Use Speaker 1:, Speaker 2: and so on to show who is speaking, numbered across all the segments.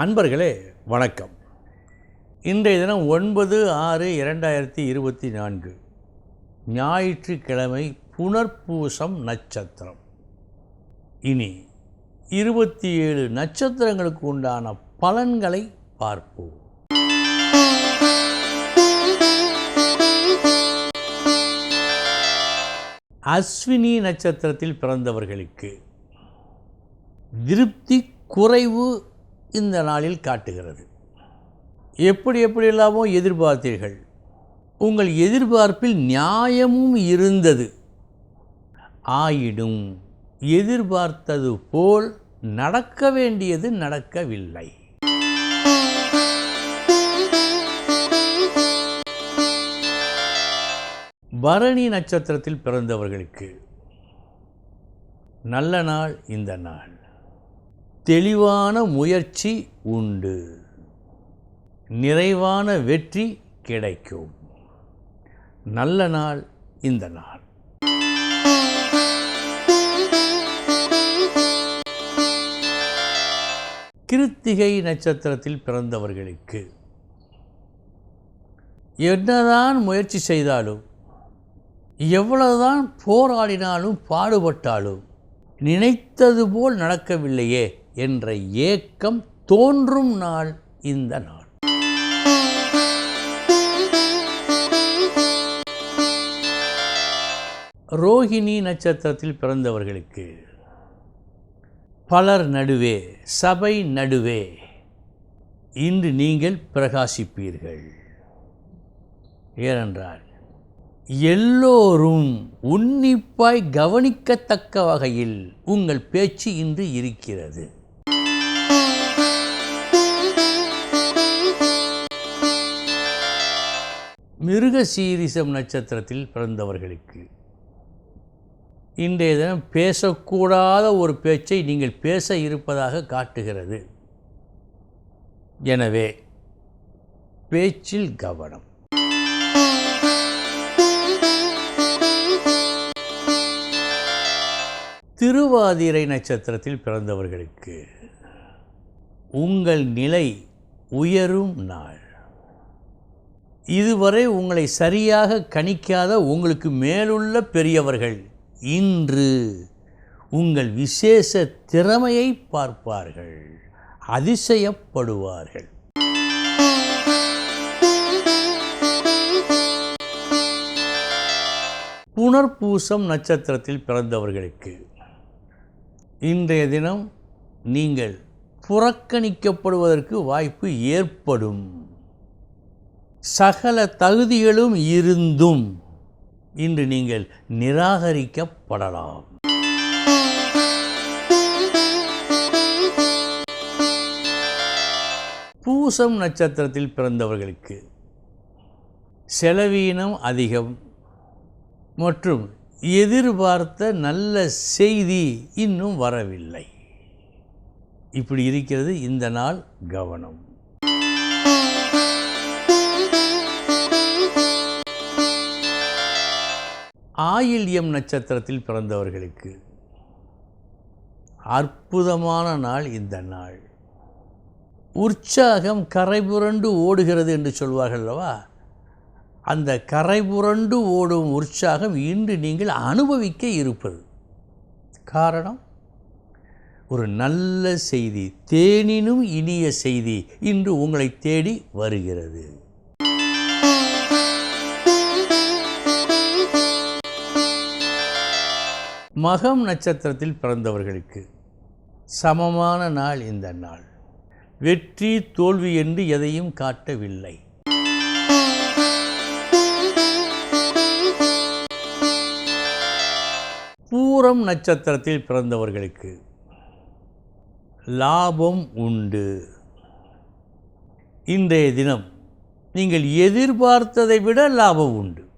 Speaker 1: அன்பர்களே வணக்கம். இன்றைய தினம் ஒன்பது ஆறு இரண்டாயிரத்தி இருபத்தி நான்கு. ஞாயிற்றுக்கிழமை புனர்பூசம் நட்சத்திரம். இனி இருபத்தி ஏழு நட்சத்திரங்களுக்கு உண்டான பலன்களை பார்ப்போம். அஸ்வினி நட்சத்திரத்தில் பிறந்தவர்களுக்கு திருப்தி குறைவு இந்த நாளில் காட்டுகிறது. எப்படி எப்படியெல்லாமோ எதிர்பார்த்தீர்கள். உங்கள் எதிர்பார்ப்பில் நியாயமும் இருந்தது. ஆயினும் எதிர்பார்த்தது போல் நடக்க வேண்டியது நடக்கவில்லை. பரணி நட்சத்திரத்தில் பிறந்தவர்களுக்கு நல்ல நாள் இந்த நாள். தெளிவான முயற்சி உண்டு. நிறைவான வெற்றி கிடைக்கும். நல்ல நாள் இந்த நாள். கிருத்திகை நட்சத்திரத்தில் பிறந்தவர்களுக்கு என்னதான் முயற்சி செய்தாலும் எவ்வளவுதான் போராடினாலும் பாடுபட்டாலும் நினைத்தது போல் நடக்கவில்லையே. என்ற ஏக்கம் தோன்றும் நாள் இந்த நாள். ரோஹிணி நட்சத்திரத்தில் பிறந்தவர்களுக்கு பலர் நடுவே சபை நடுவே இன்று நீங்கள் பிரகாசிப்பீர்கள். ஏனென்றால் எல்லோரும் உன்னிப்பாய் கவனிக்கத்தக்க வகையில் உங்கள் பேச்சு இன்று இருக்கிறது. மிருக சீரிசம் நட்சத்திரத்தில் பிறந்தவர்களுக்கு. இன்றைய தினம் பேசக்கூடாத ஒரு பேச்சை நீங்கள் பேச இருப்பதாக காட்டுகிறது. எனவே பேச்சில் கவனம். திருவாதிரை நட்சத்திரத்தில் பிறந்தவர்களுக்கு உங்கள் நிலை உயரும் நாள். இதுவரை உங்களை சரியாக கணிக்காத உங்களுக்கு மேலுள்ள பெரியவர்கள் இன்று உங்கள் விசேஷ திறமையை பார்ப்பார்கள் அதிசயப்படுவார்கள். புனர்பூசம் நட்சத்திரத்தில் பிறந்தவர்களுக்கு இன்றைய தினம் நீங்கள் புறக்கணிக்கப்படுவதற்கு வாய்ப்பு ஏற்படும். சகல தகுதிகளும் இருந்தும் இன்று நீங்கள் நிராகரிக்கப்படலாம். பூசம் நட்சத்திரத்தில் பிறந்தவர்களுக்கு செலவீனம் அதிகம் மற்றும் எதிர்பார்த்த நல்ல செய்தி இன்னும் வரவில்லை. இப்படி இருக்கிறது இந்த நாள் கவனம். ஆயில்யம் நட்சத்திரத்தில் பிறந்தவர்களுக்கு அற்புதமான நாள் இந்த நாள். உற்சாகம் கரைபுரண்டு ஓடுகிறது என்று சொல்வார்கள் அல்லவா? அந்த கரைபுரண்டு ஓடும் உற்சாகம் இன்று நீங்கள் அனுபவிக்க இருப்பது. காரணம்? ஒரு நல்ல செய்தி தேனினும் இனிய செய்தி இன்று உங்களை தேடி வருகிறது. மகம் நட்சத்திரத்தில் பிறந்தவர்களுக்கு சமமான நாள் இந்த நாள். வெற்றி தோல்வி என்று எதையும் காட்டவில்லை. பூரம் நட்சத்திரத்தில் பிறந்தவர்களுக்கு லாபம் உண்டு. இன்றைய தினம் நீங்கள் எதிர்பார்த்ததை விட லாபம் உண்டு.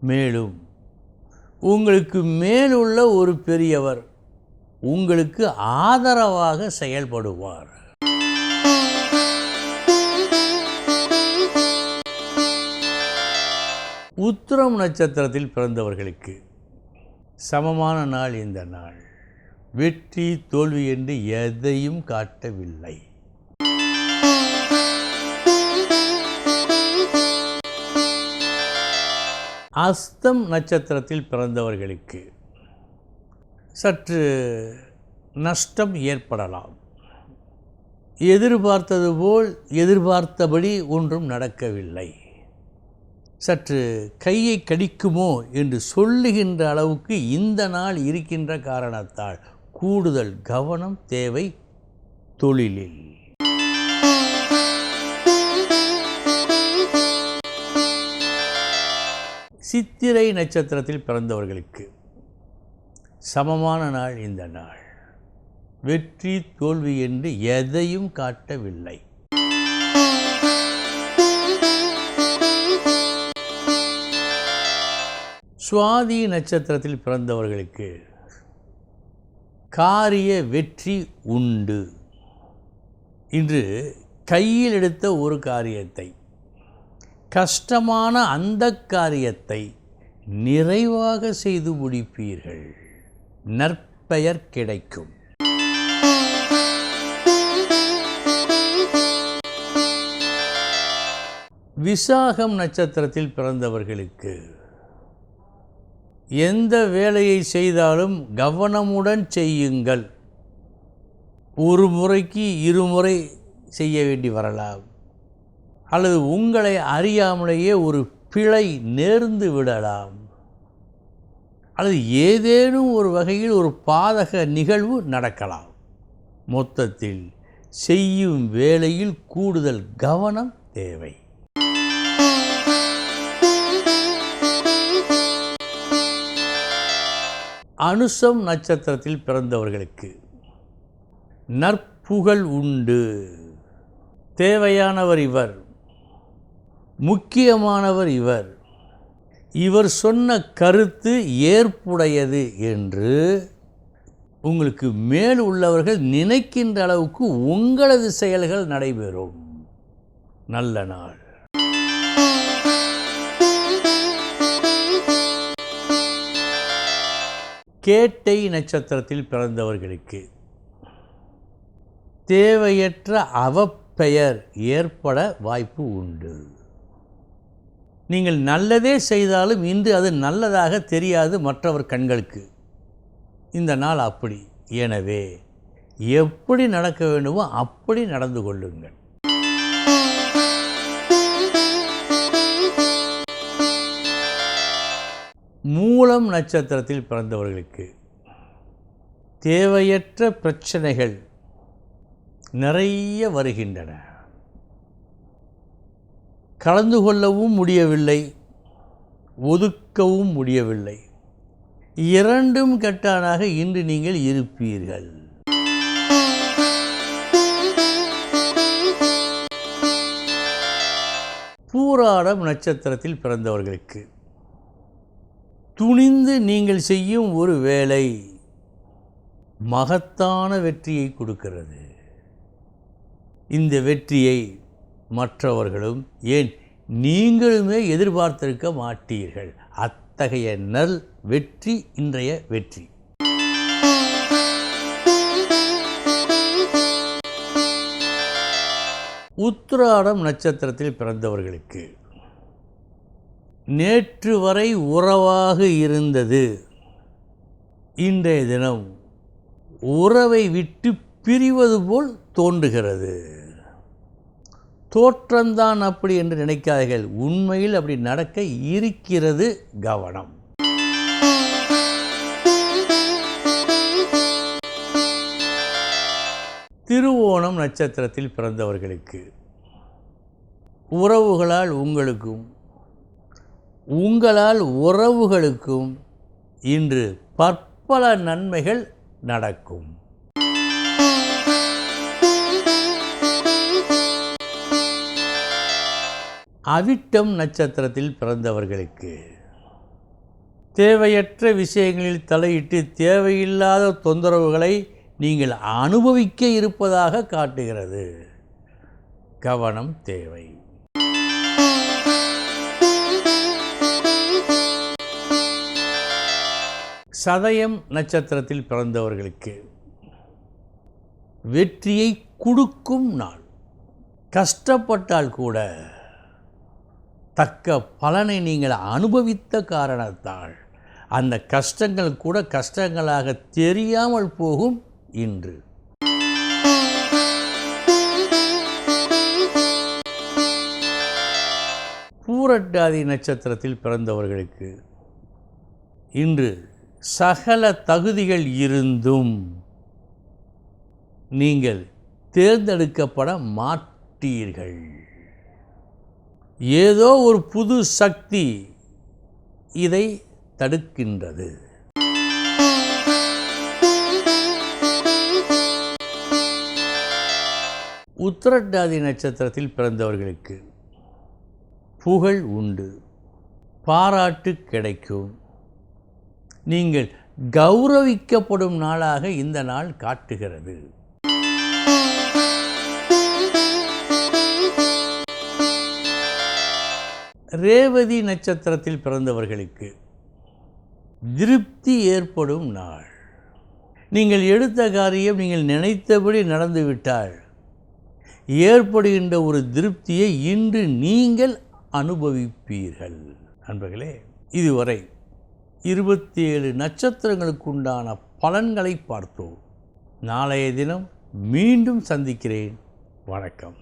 Speaker 1: மேலும் உங்களுக்கு மேலுள்ள ஒரு பெரியவர் உங்களுக்கு ஆதரவாக செயல்படுவார். உத்திரம் நட்சத்திரத்தில் பிறந்தவர்களுக்கு சமமான நாள் இந்த நாள். வெற்றி தோல்வி என்று எதையும் காட்டவில்லை. அஸ்தம் நட்சத்திரத்தில் பிறந்தவர்களுக்கு சற்று நஷ்டம் ஏற்படலாம். எதிர்பார்த்தது போல் எதிர்பார்த்தபடி ஒன்றும் நடக்கவில்லை. சற்று கையை கடிக்குமோ என்று சொல்லுகின்ற அளவுக்கு இந்த நாள் இருக்கின்ற காரணத்தால் கூடுதல் கவனம் தேவை தொழிலில். சித்திரை நட்சத்திரத்தில் பிறந்தவர்களுக்கு சமமான நாள் இந்த நாள். வெற்றி தோல்வி என்று எதையும் காட்டவில்லை. சுவாதி நட்சத்திரத்தில் பிறந்தவர்களுக்கு காரிய வெற்றி உண்டு. இன்று கையில் எடுத்த ஒரு காரியத்தை கஷ்டமான அந்த காரியத்தை நிறைவாக செய்து முடிப்பீர்கள். நற்பெயர் கிடைக்கும். விசாகம் நட்சத்திரத்தில் பிறந்தவர்களுக்கு எந்த வேலையை செய்தாலும் கவனமுடன் செய்யுங்கள். ஒரு முறைக்கு இருமுறை செய்ய வேண்டி வரலாம். அல்லது உங்களை அறியாமலேயே ஒரு பிழை நேர்ந்து விடலாம். அல்லது ஏதேனும் ஒரு வகையில் ஒரு பாதக நிகழ்வு நடக்கலாம். மொத்தத்தில் செய்யும் வேலையில் கூடுதல் கவனம் தேவை. அனுசம் நட்சத்திரத்தில் பிறந்தவர்களுக்கு நற்புகழ் உண்டு. தேவையானவர் இவர். முக்கியமானவர் இவர். இவர் சொன்ன கருத்து ஏற்புடையது என்று உங்களுக்கு மேல் உள்ளவர்கள் நினைக்கின்ற அளவுக்கு உங்களது செயல்கள் நடைபெறும். நல்ல நாள். கேட்டை நட்சத்திரத்தில் பிறந்தவர்களுக்கு தேவையற்ற அவப்பெயர் ஏற்பட வாய்ப்பு உண்டு. நீங்கள் நல்லதே செய்தாலும் இன்று அது நல்லதாக தெரியாது மற்றவர் கண்களுக்கு. இந்த நாள் அப்படி. எனவே எப்படி நடக்க வேண்டுமோ அப்படி நடந்து கொள்ளுங்கள். மூலம் நட்சத்திரத்தில் பிறந்தவர்களுக்கு தேவையற்ற பிரச்சனைகள் நிறைய வருகின்றன. கலந்து கொள்ளவும் முடியவில்லை ஒதுக்கவும் முடியவில்லை. இரண்டும் கெட்டானாக இன்று நீங்கள் இருப்பீர்கள். பூராடம் நட்சத்திரத்தில் பிறந்தவர்களுக்கு. துணிந்து நீங்கள் செய்யும் ஒரு வேலை மகத்தான வெற்றியை கொடுக்கிறது. இந்த வெற்றியை மற்றவர்களும் ஏன் நீங்களுமே எதிர்பார்த்திருக்க மாட்டீர்கள்? அத்தகைய நல் வெற்றி இன்றைய வெற்றி. உத்திராடம் நட்சத்திரத்தில் பிறந்தவர்களுக்கு. நேற்று வரை உறவாக இருந்தது. இன்றைய தினம் உறவை விட்டு பிரிவது போல் தோன்றுகிறது. தோற்றம்தான் அப்படி என்று நினைக்காதீர்கள். உண்மையில் அப்படி நடக்க இருக்கிறது கவனம். திருவோணம் நட்சத்திரத்தில் பிறந்தவர்களுக்கு உறவுகளால் உங்களுக்கும் உங்களால் உறவுகளுக்கும் இன்று பற்பல நன்மைகள் நடக்கும். அவிட்டம் நட்சத்திரத்தில் பிறந்தவர்களுக்கு. தேவையற்ற விஷயங்களில் தலையிட்டு தேவையில்லாத தொந்தரவுகளை நீங்கள் அனுபவிக்க இருப்பதாக காட்டுகிறது. கவனம் தேவை. சதயம் நட்சத்திரத்தில் பிறந்தவர்களுக்கு. வெற்றியை கொடுக்கும் நாள். கஷ்டப்பட்டால் கூட தக்க பலனை நீங்கள் அனுபவித்த காரணத்தால் அந்த கஷ்டங்கள் கூட கஷ்டங்களாக தெரியாமல் போகும் இன்று. பூரட்டாதி நட்சத்திரத்தில் பிறந்தவர்களுக்கு இன்று சகல தகுதிகள் இருந்தும் நீங்கள் தேர்ந்தெடுக்கப்பட மாட்டீர்கள். ஏதோ ஒரு புது சக்தி இதை தடுக்கின்றது. உத்திரட்டாதி நட்சத்திரத்தில் பிறந்தவர்களுக்கு புகழ் உண்டு. பாராட்டு கிடைக்கும். நீங்கள் கௌரவிக்கப்படும் நாளாக இந்த நாள் காட்டுகிறது. ரேவதி நட்சத்திரத்தில் பிறந்தவர்களுக்கு திருப்தி ஏற்படும் நாள். நீங்கள் எடுத்த காரியம் நீங்கள் நினைத்தபடி நடந்துவிட்டால் ஏற்படுகின்ற ஒரு திருப்தியை இன்று நீங்கள் அனுபவிப்பீர்கள். நண்பர்களே இதுவரை இருபத்தி ஏழு நட்சத்திரங்களுக்குண்டான பலன்களை பார்த்தோம். நாளைய தினம் மீண்டும் சந்திக்கிறேன். வணக்கம்.